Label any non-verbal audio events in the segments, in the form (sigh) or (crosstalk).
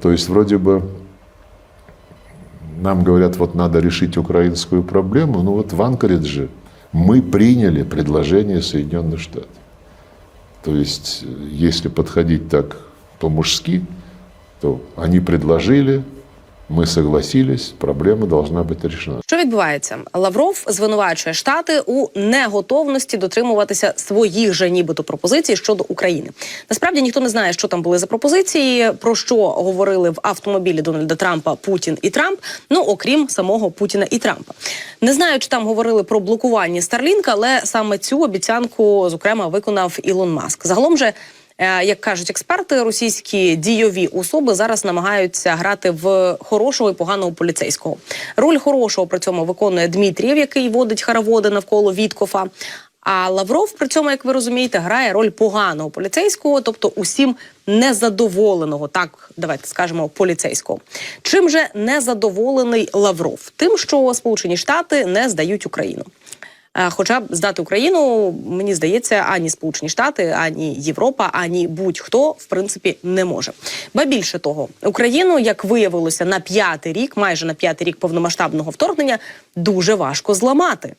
То есть вроде бы нам говорят, вот надо решить украинскую проблему, ну вот в Анкоридже мы приняли предложение Соединенных Штатов. То есть, э, если подходить так по-мужски, то они предложили, мы согласились, проблема должна быть решена. Що відбувається? Лавров звинувачує штати у неготовності дотримуватися своїх же нібито пропозицій щодо України. Насправді ніхто не знає, що там були за пропозиції, про що говорили в автомобілі Дональда Трампа Путін і Трамп. Ну окрім самого Путіна і Трампа. Не знаю, чи там говорили про блокування Старлінка, але саме цю обіцянку зокрема виконав Ілон Маск. Загалом же. Е, Як кажуть експерти, російські дійові особи зараз намагаються грати в хорошого і поганого поліцейського. Роль хорошого при цьому виконує Дмитрієв, який водить хороводи навколо Віткофа. А Лавров при цьому, як ви розумієте, грає роль поганого поліцейського, тобто усім незадоволеного, так давайте скажемо, поліцейського. Чим же незадоволений Лавров? Тим, що Сполучені Штати не здають Україну. Е, Хоча б здати Україну, мені здається, ані Сполучені Штати, ані Європа, ані будь-хто в принципі не може. Ба більше того, Україну, як виявилося, на п'ятий рік, майже на п'ятий рік повномасштабного вторгнення, дуже важко зламати.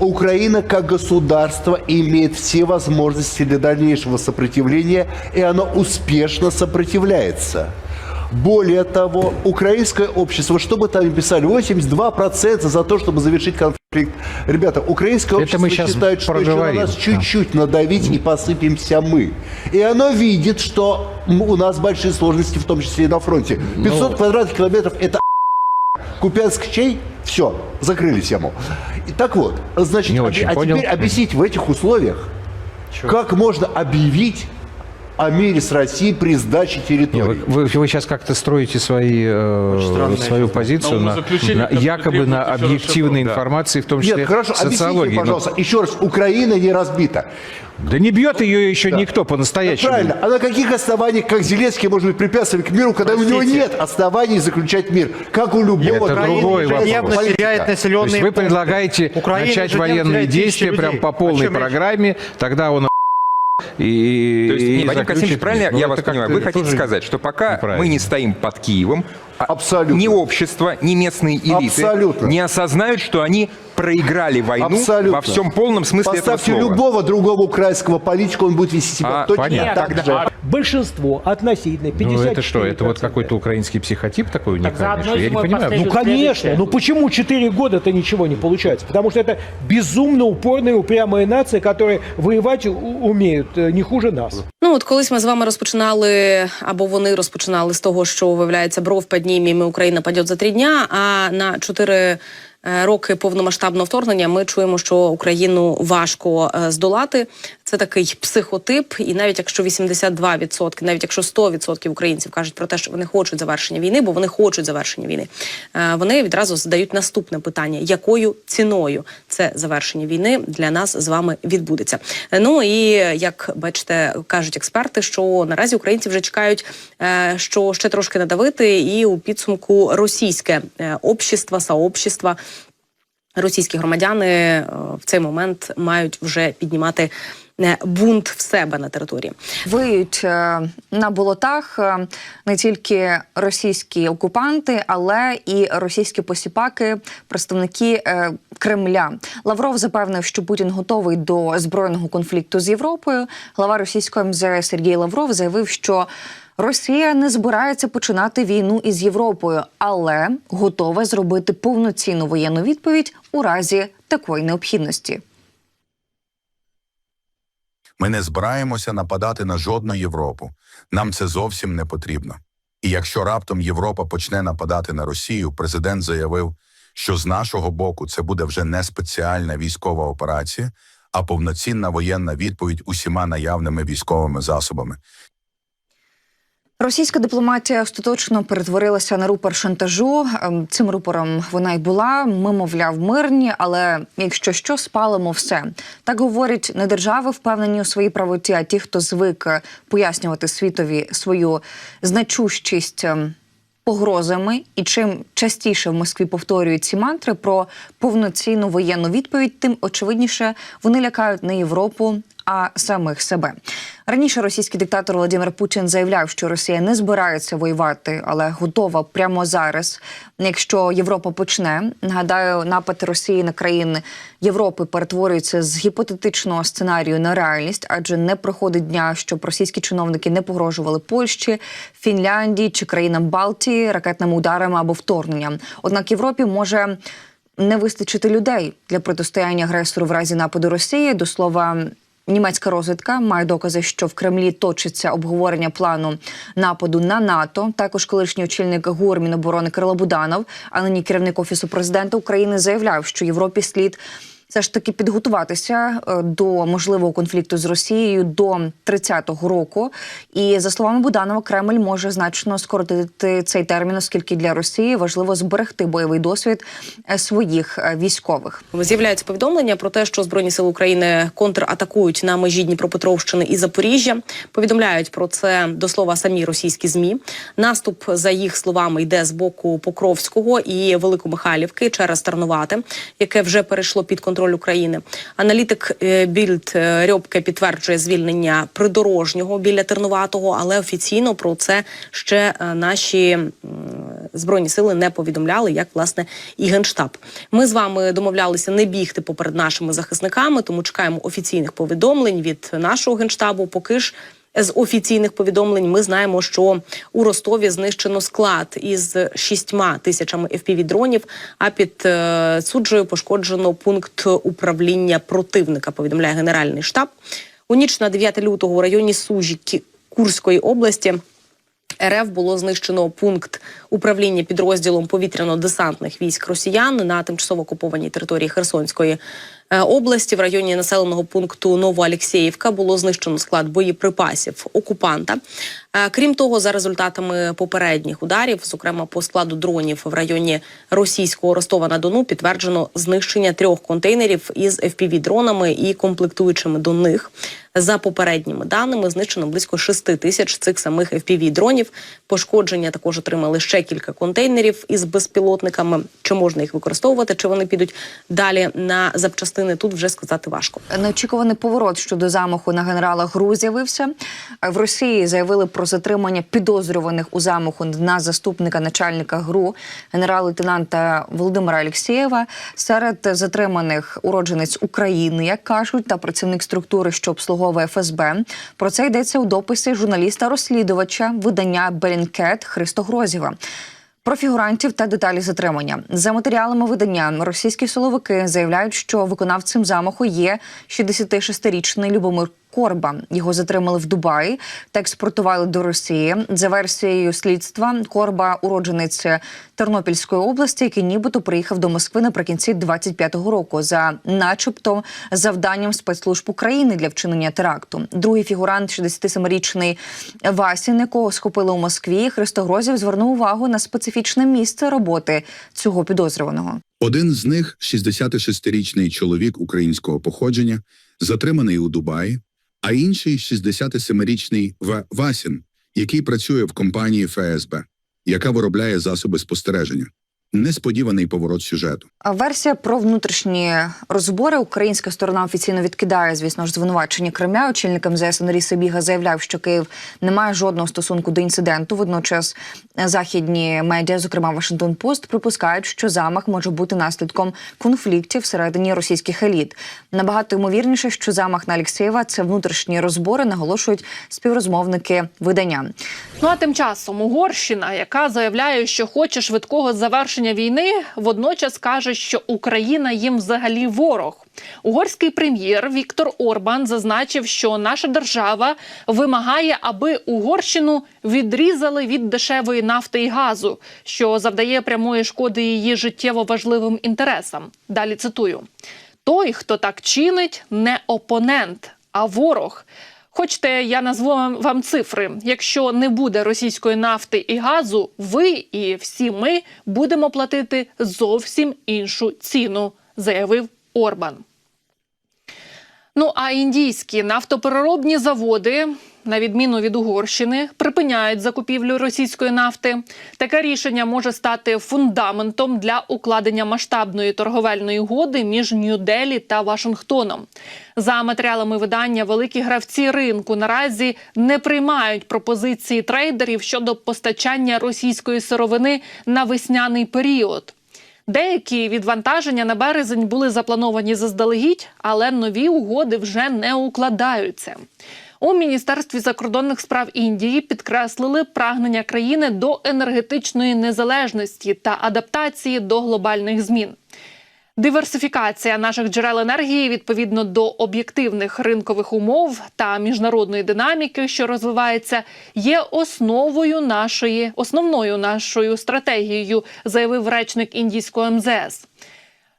Украина как государство имеет все возможности для дальнейшего сопротивления, и оно успешно сопротивляется. Более того, украинское общество, что бы там ни писали, 82% за то, чтобы завершить конфликт. Ребята, украинское Это общество мы щас считает, что еще на нас да. чуть-чуть надавить и посыпемся мы. И оно видит, что у нас большие сложности, в том числе и на фронте. Ну, 500 квадратных километров – это Купянск чей? Все, закрыли тему. И Так вот, значит, Не очень а понял. теперь объяснить в этих условиях, как можно объявить о мире с Россией при сдаче территории. вы, вы сейчас как-то строите свои, э, свою позицию На на, якобы на объективной расшифровки, да. информации, в том числе Нет, хорошо, социологии. Ну, пожалуйста, еще раз, Украина не разбита. да не бьет ее еще никто по-настоящему. Правильно. А на каких основаниях, как Зеленский, может быть препятствием к миру, когда у него Простите. нет оснований заключать мир? Как у любого Это другой вопрос. явно теряет То есть населенные вы предлагаете Украина начать военные действия прям людей. по полной программе, тогда он и, То есть, и Вадим Касимович, правильно. Ну, я вас понимаю? Вы хотите сказать, что пока мы не стоим под Киевом, а Абсолютно. ни общество, ни местные элиты Абсолютно. не осознают, что они проиграли войну Абсолютно. во всем полном смысле Поставьте этого слова. любого другого украинского политика, он будет вести себя А, точно понятно. так же. Большинство, относительно, 54%. Ну это что, это вот какой-то украинский психотип такой уникальный? заодно что я не зимой понимаю. последний- Ну, конечно. Ну, почему 4 года-то ничего не получается? Потому что это безумно упорная, упрямая нация, которая воевать у- умеют э, не хуже нас. Ну от колись ми з вами розпочинали, або вони розпочинали з того, що виявляється бров піднімем, і Україна паде за три дня. А на чотири е, роки повномасштабного вторгнення ми чуємо, що Україну важко е, здолати. Це такий психотип, і навіть якщо 82%, навіть якщо 100% українців кажуть про те, що вони хочуть завершення війни, бо вони хочуть завершення війни, е, вони відразу задають наступне питання: якою ціною це завершення війни для нас з вами відбудеться? Е, Ну і як бачите, кажуть експерти, що наразі українці вже чекають, е, що ще трошки надавити, і у підсумку російське е, общество, сообщество, російські громадяни е, в цей момент мають вже піднімати е, бунт в себе на території. Виють е, на болотах не тільки російські окупанти, але і російські посіпаки, представники Кремля. Лавров запевнив, що Путін готовий до збройного конфлікту з Європою. Глава російського МЗС Сергій Лавров заявив, що Росія не збирається починати війну із Європою, але готова зробити повноцінну воєнну відповідь у разі такої необхідності. Ми не збираємося нападати на жодну Європу. Нам це зовсім не потрібно. І якщо раптом Європа почне нападати на Росію, президент заявив, що з нашого боку це буде вже не спеціальна військова операція, а повноцінна воєнна відповідь усіма наявними військовими засобами. Російська дипломатія остаточно перетворилася на рупор шантажу. Ем, Цим рупором вона й була. Ми, мовляв, мирні, але якщо що, спалимо все. Так говорять не держави, впевнені у своїй правоті, а ті, хто звик е, пояснювати світові свою значущість. ем, Погрозами, і чим частіше в Москві повторюють ці мантри про повноцінну воєнну відповідь, тим очевидніше вони лякають не Європу, а самих себе. Раніше російський диктатор Володимир Путін заявляв, що Росія не збирається воювати, але готова прямо зараз. Якщо Європа почне, нагадаю, напад Росії на країни Європи перетворюється з гіпотетичного сценарію на реальність, адже не проходить дня, щоб російські чиновники не погрожували Польщі, Фінляндії чи країнам Балтії ракетними ударами або вторгненням. Однак Європі може не вистачити людей для протистояння агресору в разі нападу Росії. До слова, німецька розвідка має докази, що в Кремлі точиться обговорення плану нападу на НАТО. Також колишній очільник ГУР Міноборони Кирило Буданов, а нині керівник офісу президента України, заявляв, що Європі слід. Все ж таки підготуватися е, до можливого конфлікту з Росією до 30-го року. І за словами Буданова, Кремль може значно скоротити цей термін, оскільки для Росії важливо зберегти бойовий досвід е, своїх е, військових. З'являються повідомлення про те, що збройні сили України контратакують на межі Дніпропетровщини і Запоріжжя. Повідомляють про це до слова самі російські змі. Наступ за їх словами йде з боку Покровського і Великомихайлівки через Тарнувате, яке вже перейшло під контроль України. Аналітик е, Більд е, Рьобке підтверджує звільнення придорожнього біля Тернуватого, але офіційно про це ще е, наші збройні сили не повідомляли, як власне і генштаб. Ми з вами домовлялися не бігти поперед нашими захисниками, тому чекаємо офіційних повідомлень від нашого генштабу. Поки ж. З офіційних повідомлень ми знаємо, що у Ростові знищено склад із шістьма тисячами fpv дронів а під е, суджею пошкоджено пункт управління противника. Повідомляє Генеральний штаб. У ніч на 9 лютого у районі Сужі Курської області РФ було знищено пункт управління підрозділом повітряно-десантних військ росіян на тимчасово окупованій території Херсонської області. В районі населеного пункту Новоалексєївка було знищено склад боєприпасів окупанта. Е, Крім того, за результатами попередніх ударів, зокрема по складу дронів в районі російського Ростова на Дону, підтверджено знищення трьох контейнерів із fpv дронами і комплектуючими до них. За попередніми даними знищено близько 6 тисяч цих самих fpv дронів. Пошкодження також отримали ще кілька контейнерів із безпілотниками. Чи можна їх використовувати, чи вони підуть далі на запчастини? Тут вже сказати важко. Неочікуваний поворот щодо замаху на генерала ГРУ з'явився. В Росії заявили про затримання підозрюваних у замаху на заступника начальника ГРУ генерал-лейтенанта Володимира Алєксєєва. Серед затриманих уродженець України, як кажуть, та працівник структури, що обслуговує ФСБ. Про це йдеться у дописі журналіста-розслідувача видання Белінкет Христо Грозєва. Про фігурантів та деталі затримання за матеріалами видання російські силовики заявляють, що виконавцем замаху є 66-річний Любомир Корба. Його затримали в Дубаї та експортували до Росії. За версією слідства, Корба уродженець Тернопільської області, який нібито приїхав до Москви наприкінці 25-го року за, начебто, завданням спецслужб України для вчинення теракту. Другий фігурант, 67-річний Васін, якого схопили у Москві, Христогрозів звернув увагу на специфічне місце роботи цього підозрюваного. Один з них 66-річний чоловік українського походження, затриманий у Дубаї, а інший 67-річний В. Васін, який працює в компанії ФСБ, яка виробляє засоби спостереження. Несподіваний поворот сюжету. А Версія про внутрішні розбори українська сторона офіційно відкидає, звісно ж, звинувачення Кремля. Очільник МЗС Андрій Сабіга заявляв, що Київ не має жодного стосунку до інциденту. Водночас західні медіа, зокрема Вашингтон Пост, припускають, що замах може бути наслідком конфліктів всередині російських еліт. Набагато ймовірніше, що замах на Алєксєєва – це внутрішні розбори, наголошують співрозмовники видання. Ну а тим часом Угорщина, яка заявляє, що хоче швидкого завершення війни, водночас каже, що Україна їм взагалі ворог. Угорський прем'єр Віктор Орбан зазначив, що наша держава вимагає, аби Угорщину відрізали від дешевої нафти і газу, що завдає прямої шкоди її життєво важливим інтересам. Далі цитую: той, хто так чинить, не опонент, а ворог. Хочете, я назву вам- цифри. Якщо не буде російської нафти і газу, ви і всі ми будемо платити зовсім іншу ціну, заявив Орбан. Ну а індійські нафтопереробні заводи на відміну від Угорщини, припиняють закупівлю російської нафти. Таке рішення може стати фундаментом для укладення масштабної торговельної угоди між Нью-Делі та Вашингтоном. За матеріалами видання, великі гравці ринку наразі не приймають пропозиції трейдерів щодо постачання російської сировини на весняний період. Деякі відвантаження на березень були заплановані заздалегідь, але нові угоди вже не укладаються. У міністерстві закордонних справ Індії підкреслили прагнення країни до енергетичної незалежності та адаптації до глобальних змін. Диверсифікація наших джерел енергії відповідно до об'єктивних ринкових умов та міжнародної динаміки, що розвивається, є основою нашої основною нашою стратегією, заявив речник індійського МЗС.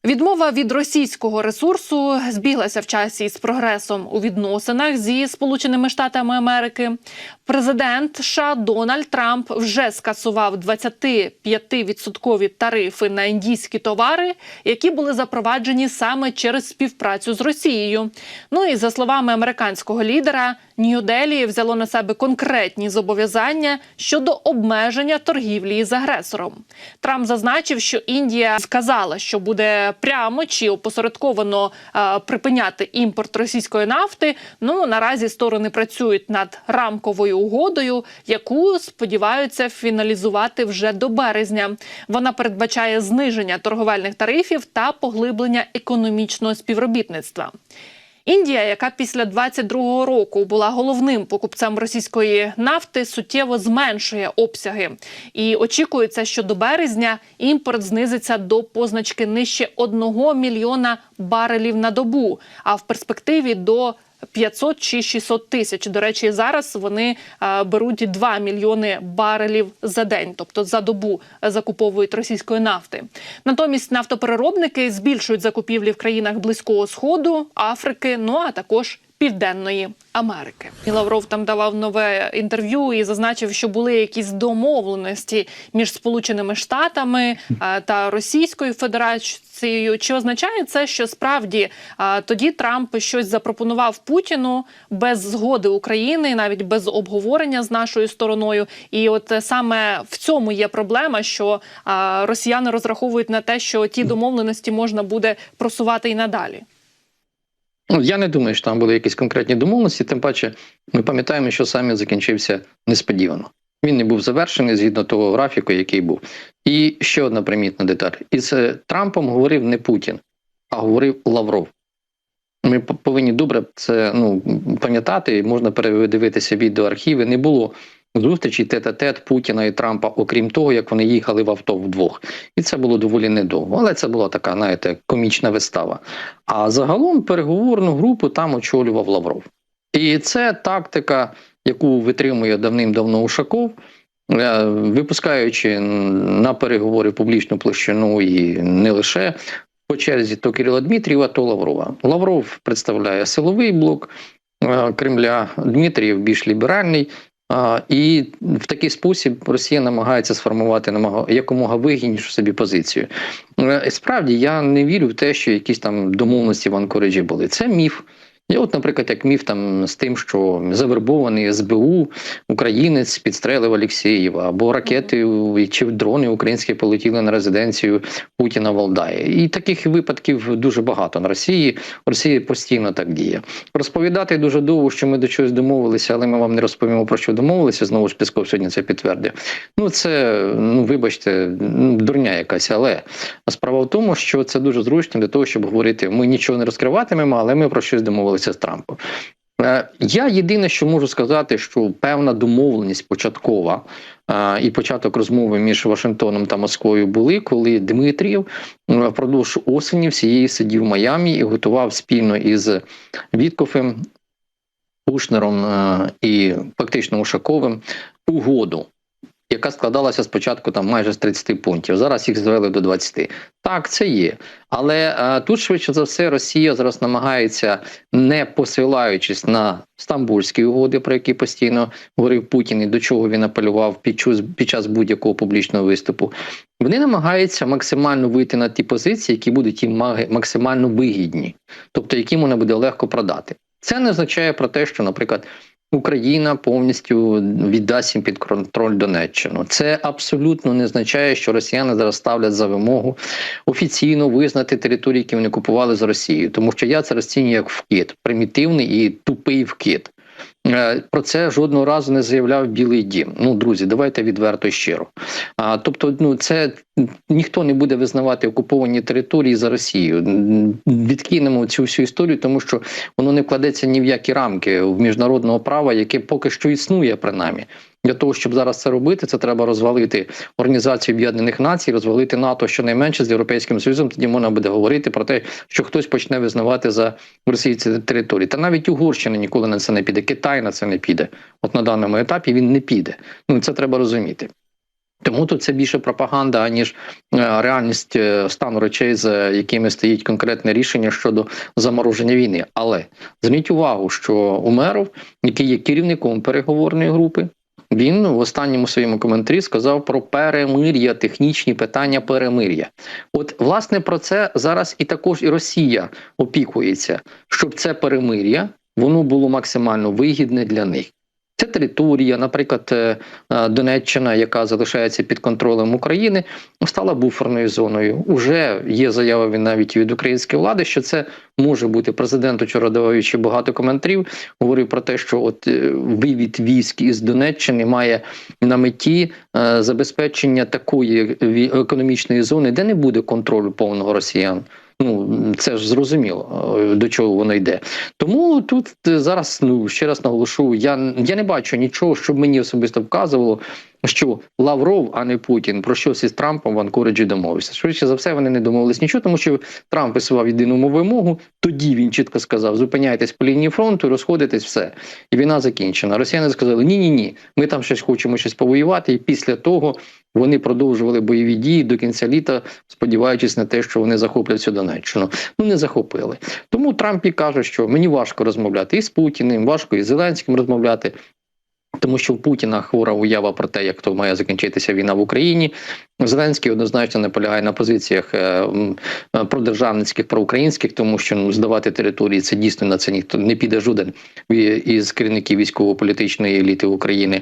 Відмова від російського ресурсу збіглася в часі з прогресом у відносинах зі Сполученими Штатами Америки. Президент США Дональд Трамп вже скасував 25% тарифи на індійські товари, які були запроваджені саме через співпрацю з Росією. Ну і за словами американського лідера, Нью-Делі взяло на себе конкретні зобов'язання щодо обмеження торгівлі з агресором. Трамп зазначив, що Індія сказала, що буде прямо чи опосередковано е, припиняти імпорт російської нафти. Ну наразі сторони працюють над рамковою угодою, яку сподіваються фіналізувати вже до березня. Вона передбачає зниження торговельних тарифів та поглиблення економічного співробітництва. Індія, яка після 22-го року була головним покупцем російської нафти, суттєво зменшує обсяги. І очікується, що до березня імпорт знизиться до позначки нижче 1 мільйона барелів на добу, а в перспективі до 500 чи 600 тисяч. До речі, зараз вони беруть 2 мільйони барелів за день, тобто за добу закуповують російської нафти. Натомість нафтопереробники збільшують закупівлі в країнах Близького Сходу, Африки, ну а також Південної Америки. І Лавров там давав нове інтерв'ю і зазначив, що були якісь домовленості між Сполученими Штатами е, та Російською Федерацією. Чи означає це, що справді е, тоді Трамп щось запропонував Путіну без згоди України, навіть без обговорення з нашою стороною? І от е, саме в цьому є проблема, що росіяни розраховують на те, що ті домовленості можна буде просувати і надалі. Ну, я не думаю, що там були якісь конкретні домовленості. Тим паче, ми пам'ятаємо, що саміт закінчився несподівано. Він не був завершений згідно того графіку, який був. І ще одна примітна деталь: із е, Трампом говорив не Путін, а говорив Лавров. Ми повинні добре це ну, пам'ятати. Можна передивитися відеоархіви. Не було зустрічі тет-а-тет Путіна і Трампа, окрім того, як вони їхали в авто вдвох. І це було доволі недовго. Але це була така, знаєте, комічна вистава. А загалом переговорну групу там очолював Лавров. І це тактика, яку витримує давним-давно Ушаков, е, випускаючи на переговори публічну площину і не лише по черзі то Кирила Дмитрієва, то Лаврова. Лавров представляє силовий блок е, Кремля, Дмитрієв більш ліберальний. І в такий спосіб Росія намагається сформувати якомога вигіднішу собі позицію. Е, Справді я не вірю в те, що якісь там домовленості в Анкориджі були. Це міф. І от, наприклад, як міф там з тим, що завербований СБУ українець підстрелив Олексєєва, або ракети чи дрони українські полетіли на резиденцію Путіна в Валдаї. І таких випадків дуже багато на Росії. Росія постійно так діє. Розповідати дуже довго, що ми до чогось домовилися, але ми вам не розповімо про що домовилися. Знову ж Пісков сьогодні це підтвердив. Ну це ну вибачте, ну, дурня якась, але справа в тому, що це дуже зручно для того, щоб говорити: ми нічого не розкриватимемо, але ми про щось домовилися з Трампом. Е, Я єдине, що можу сказати, що певна домовленість початкова е, і початок розмови між Вашингтоном та Москвою були, коли Дмитрієв е, впродовж осені всієї сидів в Майамі і готував спільно із Віткофем, Кушнером е, і фактично Ушаковим угоду. Яка складалася спочатку там майже з 30 пунктів. Зараз їх звели до 20. Так, це є. Але е, тут швидше за все Росія зараз намагається, не посилаючись на стамбульські угоди, про які постійно говорив Путін, і до чого він апелював під час, під час будь-якого публічного виступу. Вони намагаються максимально вийти на ті позиції, які будуть їм максимально вигідні, тобто які можна буде легко продати. Це не означає про те, що, наприклад, Україна повністю віддасть їм під контроль Донеччину. Це абсолютно не означає, що росіяни зараз ставлять за вимогу офіційно визнати території, які вони купували з Росією, тому що я це розцінюю як вкид, примітивний і тупий вкид. Е, Про це жодного разу не заявляв Білий Дім. Ну, друзі, давайте відверто щиро. А тобто, ну це ніхто не буде визнавати окуповані території за Росію. Відкинемо цю всю історію, тому що воно не вкладеться ні в які рамки в міжнародного права, яке поки що існує, принаймні. Для того, щоб зараз це робити, це треба розвалити Організацію Об'єднаних Націй, розвалити НАТО щонайменше з Європейським Союзом. Тоді можна буде говорити про те, що хтось почне визнавати за Росії ці території. Та навіть Угорщина ніколи на це не піде. Китай на це не піде. От на даному етапі він не піде. Ну це треба розуміти. Тому тут це більше пропаганда, аніж е, реальність е, стану речей, за якими стоїть конкретне рішення щодо замороження війни. Але зверніть увагу, що Умеров, який є керівником переговорної групи, він в останньому своєму коментарі сказав про перемир'я, технічні питання перемир'я. От, власне, про це зараз і також і Росія опікується, щоб це перемир'я воно було максимально вигідне для них. Це територія, наприклад, е, е, Донеччина, яка залишається під контролем України, стала буферною зоною. Уже є заява навіть від української влади, що це може бути президент, вчора даваючи багато коментарів, говорив про те, що от е, вивід військ із Донеччини має на меті забезпечення такої економічної зони, де не буде контролю повного росіян. Ну це ж зрозуміло е, до чого воно йде. Тому тут е, зараз ну ще раз наголошу, я, я не бачу нічого, що мені особисто вказувало, що Лавров, а не Путін, про щось із Трампом в Анкориджі домовився. Швидше за все, вони не домовились нічого, тому що Трамп висував єдину вимогу. Тоді він чітко сказав: зупиняйтесь по лінії фронту, розходитесь, все. І війна закінчена. Росіяни сказали: ні, ні, ні, ми там щось хочемо щось повоювати. І після того вони продовжували бойові дії до кінця літа, сподіваючись на те, що вони захоплять цю Донеччину. Ну не захопили. Тому Трамп і каже, що мені важко розмовляти і з Путіним, важко і з Зеленським розмовляти. Тому що в Путіна хвора уява про те, як то має закінчитися війна в Україні. Зеленський однозначно наполягає на позиціях е, е, продержавницьких, проукраїнських, тому що ну, здавати території це дійсно на це ніхто не піде жоден із керівників військово-політичної еліти України.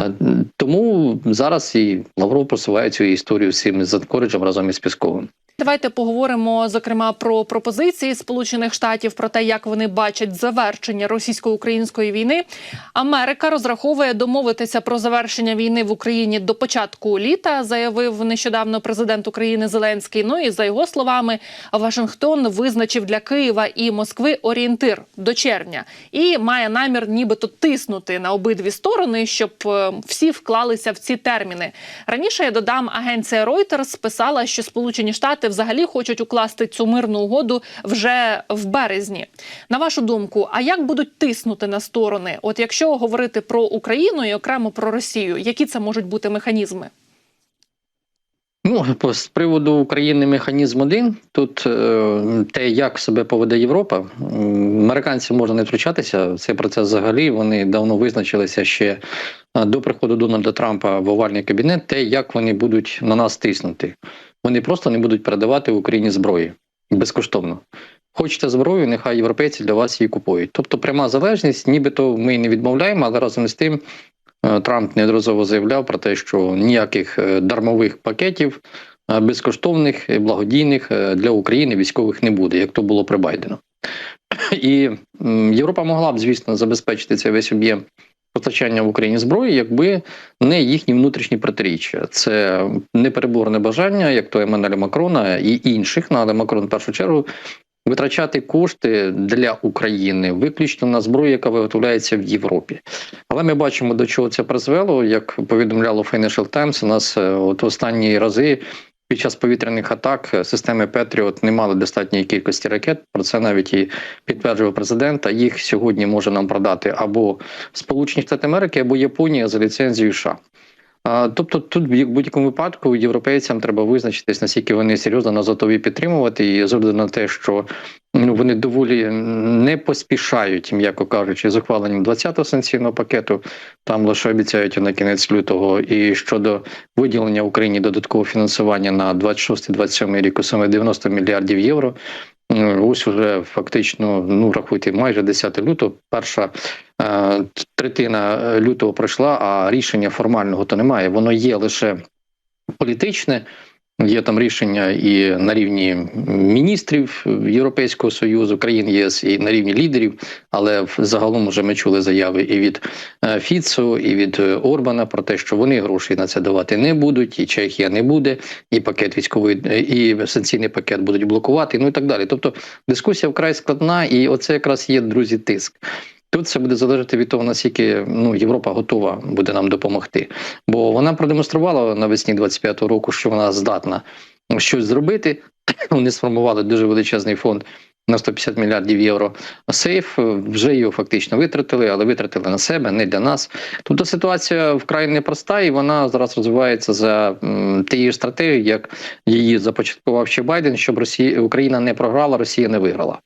Е, Тому зараз і Лавров просуває цю історію з цим Занкориджем разом із Пісковим. Давайте поговоримо зокрема про пропозиції Сполучених Штатів про те, як вони бачать завершення російсько-української війни. Америка розраховує домовитися про завершення війни в Україні до початку літа, заявив нещодавно президент України Зеленський. Ну і за його словами, Вашингтон визначив для Києва і Москви орієнтир до червня і має намір, нібито тиснути на обидві сторони, щоб е, всі вклалися в ці терміни. Раніше я додам агенція Reuters писала, що Сполучені Штати взагалі хочуть укласти цю мирну угоду вже в березні. На вашу думку, а як будуть тиснути на сторони? От якщо говорити про Україну і окремо про Росію, які це можуть бути механізми? Ну, з приводу України механізм один. Тут е, те, як себе поведе Європа, м, американцям можна не втручатися. Цей процес взагалі вони давно визначилися ще е, до приходу Дональда Трампа в овальний кабінет, те, як вони будуть на нас тиснути. Вони просто не будуть передавати Україні зброї безкоштовно. Хочете зброю, нехай європейці для вас її купують. Тобто пряма залежність, нібито ми не відмовляємо, але разом з тим Е, Трамп неодноразово заявляв про те, що ніяких е, дармових пакетів е, безкоштовних, благодійних для України військових не буде, як то було при Байдену. І Європа могла б, звісно, забезпечити цей весь об'єм постачання в Україні зброї, якби не їхні внутрішні протиріччя. Це непереборне бажання, як то Еммануеля Макрона і інших, ну, але Макрон в першу чергу. Витрачати кошти для України виключно на зброю, яка виготовляється в Європі. Але ми бачимо, до чого це призвело. Як повідомляло Financial Times, у нас е, от останні рази під час повітряних атак е, системи Петріот не мали достатньої кількості ракет. Про це навіть і підтверджував президент. А їх сьогодні може нам продати або Сполучені Штати Америки, або Японія за ліцензією США. Тобто, тут в будь-якому випадку європейцям треба визначитись, наскільки вони серйозно нас підтримувати, і з огляду на те, що ну вони доволі не поспішають, м'яко кажучи, з ухваленням 20-го санкційного пакету. Там лише обіцяють на кінець лютого. І щодо виділення Україні додаткового фінансування на 26-27 рік у саме 90 мільярдів євро. Ось вже фактично, ну рахуйте, майже 10 лютого. Перша е, третина лютого пройшла, а рішення формального то немає. Воно є лише політичне. Є там рішення і на рівні міністрів Європейського союзу, країн ЄС, і на рівні лідерів. Але загалом вже ми чули заяви і від е, Фіцу, і від е, Орбана про те, що вони грошей на це давати не будуть, і Чехія не буде, і пакет військовий, е, і санкційний пакет будуть блокувати. Ну і так далі. Тобто дискусія вкрай складна, і оце якраз є друзі тиск. Тут все буде залежати від того, наскільки ну Європа готова буде нам допомогти. Бо вона продемонструвала навесні 25-го року, що вона здатна щось зробити. (coughs) Вони сформували дуже величезний фонд на 150 мільярдів євро. Сейф вже його фактично витратили, але витратили на себе, не для нас. Тобто ситуація вкрай непроста, і вона зараз розвивається за тією стратегією, як її започаткував ще Байден, щоб Росія Україна не програла, Росія не виграла.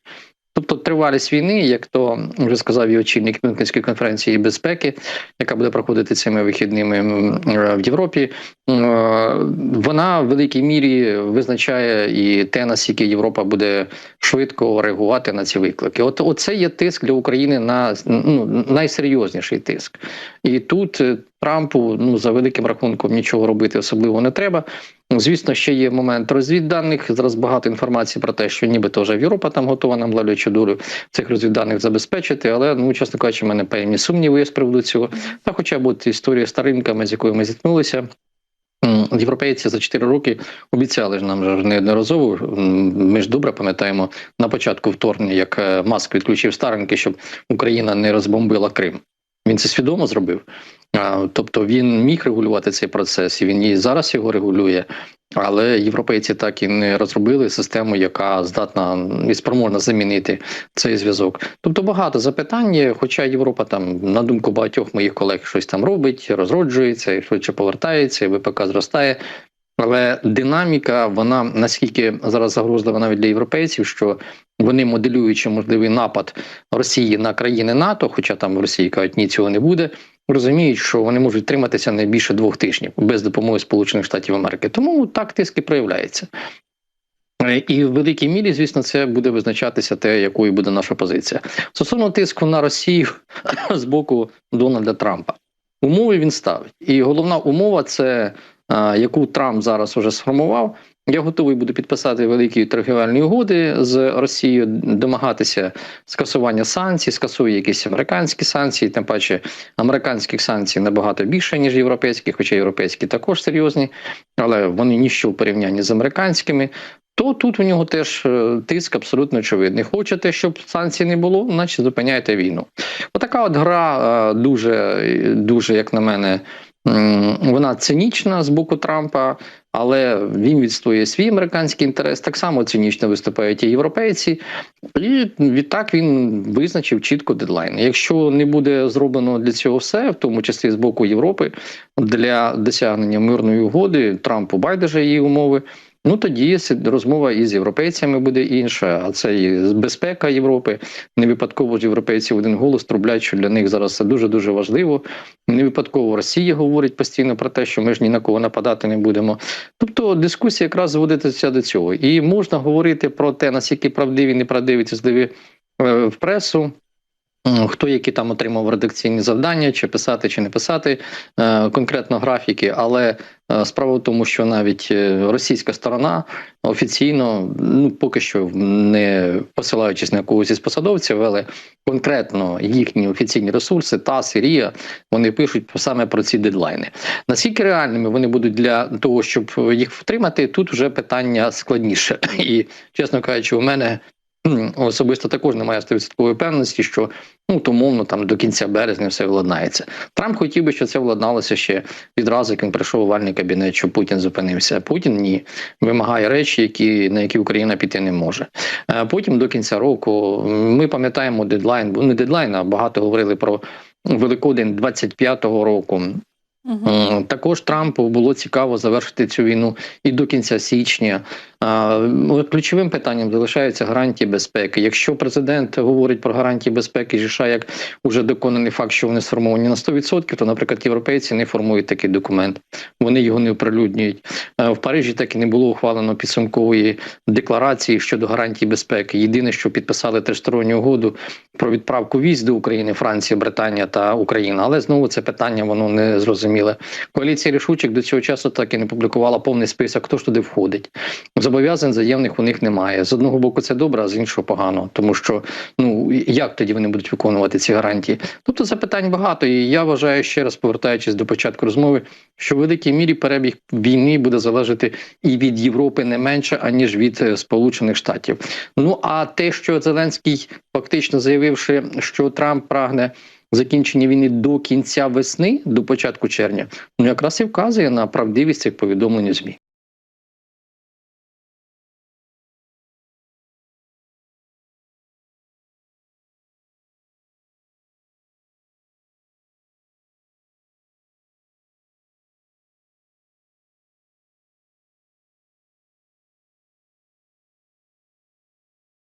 Тобто тривалість війни, як то вже сказав і очільник Мюнхенської конференції безпеки, яка буде проходити цими вихідними е, в Європі, е, вона в великій мірі визначає і те, наскільки Європа буде швидко реагувати на ці виклики. От оце є тиск для України на ну, найсерйозніший тиск. І тут е, Трампу ну за великим рахунком нічого робити особливо не треба. Звісно, ще є момент розвідданих. Зараз багато інформації про те, що нібито вже Європа там готова нам лавлячу долю цих розвідданих забезпечити. Але ну чесно кажучи, в мене певні сумніви з приводу цього. Та хоча б от історія з ринками, з якою ми зіткнулися. Європейці за 4 роки обіцяли ж нам неодноразово. Ми ж добре пам'ятаємо на початку вторгнення, як е, Маск відключив стареньки, щоб Україна не розбомбила Крим. Він це свідомо зробив. Тобто він міг регулювати цей процес, і він і зараз його регулює. Але європейці так і не розробили систему, яка здатна і спроможна замінити цей зв'язок. Тобто багато запитань, хоча Європа там, на думку багатьох моїх колег, щось там робить, розроджується, і швидше повертається, і ВПК зростає. Але динаміка, вона наскільки зараз загрозлива навіть для європейців, що вони моделюючи можливий напад Росії на країни НАТО, хоча там в Росії кажуть, ні, цього не буде, розуміють, що вони можуть триматися не більше двох тижнів без допомоги Сполучених Штатів Америки. Тому так тиск і проявляється. Е, І в великій мірі, звісно, це буде визначатися те, якою буде наша позиція. Стосовно тиску на Росію з боку Дональда Трампа. Умови він ставить. І головна умова це яку Трамп зараз вже сформував. Я готовий буду підписати великі торгівельні угоди з Росією, домагатися скасування санкцій, скасує якісь американські санкції, тим паче американських санкцій набагато більше, ніж європейських, хоча європейські також серйозні, але вони ніщо в порівнянні з американськими. То тут у нього теж е, тиск абсолютно очевидний. Хочете, щоб санкцій не було, значить зупиняйте війну. Отака от гра е, дуже, дуже, як на мене, вона цинічна з боку Трампа, але він відстоює свій американський інтерес. Так само цинічно виступають і європейці, і відтак він визначив чітко дедлайн. Якщо не буде зроблено для цього все, в тому числі з боку Європи, для досягнення мирної угоди, Трампу байдуже її умови. Ну тоді розмова із європейцями буде інша. А це і безпека Європи. Не випадково ж європейці в один голос трублять, що для них зараз це дуже дуже важливо. Не випадково Росія говорить постійно про те, що ми ж ні на кого нападати не будемо. Тобто дискусія якраз зводиться до цього. І можна говорити про те, наскільки правдиві, неправдиві ці зливи е, в пресу. Хто які там отримав редакційні завдання, чи писати, чи не писати е, конкретно графіки, але е, справа в тому, що навіть е, російська сторона офіційно, ну поки що не посилаючись на когось із посадовців, але конкретно їхні офіційні ресурси, ТАСС і вони пишуть саме про ці дедлайни. Наскільки реальними вони будуть для того, щоб їх втримати, тут вже питання складніше. І чесно кажучи, у мене особисто також немає 100% впевненості, що ну умовно там до кінця березня все владнається. Трамп хотів би, щоб це владналося ще відразу, як він прийшов овальний кабінет, що Путін зупинився. Путін ні вимагає речі, які на які Україна піти не може. Потім до кінця року ми пам'ятаємо дедлайн, не дедлайн, а багато говорили про Великодень 25-го року. М, Також Трампу було цікаво завершити цю війну і до кінця січня. Ну, Ключовим питанням залишаються гарантії безпеки. Якщо президент говорить про гарантії безпеки США як уже доконаний факт, що вони сформовані на 100%, то, наприклад, європейці не формують такий документ, вони його не оприлюднюють. В Парижі так і не було ухвалено підсумкової декларації щодо гарантій безпеки. Єдине, що підписали тристоронню угоду про відправку військ до України, Франція, Британія та Україна. Але знову це питання воно не зрозуміле. Коаліція рішучих до цього часу так і не публікувала повний список, хто ж туди входить. Зобов'язань заявних у них немає. З одного боку, це добре, а з іншого погано, тому що ну як тоді вони будуть виконувати ці гарантії? Тобто запитань багато, і я вважаю ще раз повертаючись до початку розмови, що в великій мірі перебіг війни буде залежати і від Європи не менше аніж від е, Сполучених Штатів. Ну а те, що Зеленський фактично заявивши, що Трамп прагне. Закінчення війни до кінця весни, до початку червня, ну якраз і вказує на правдивість цих повідомлень у змі.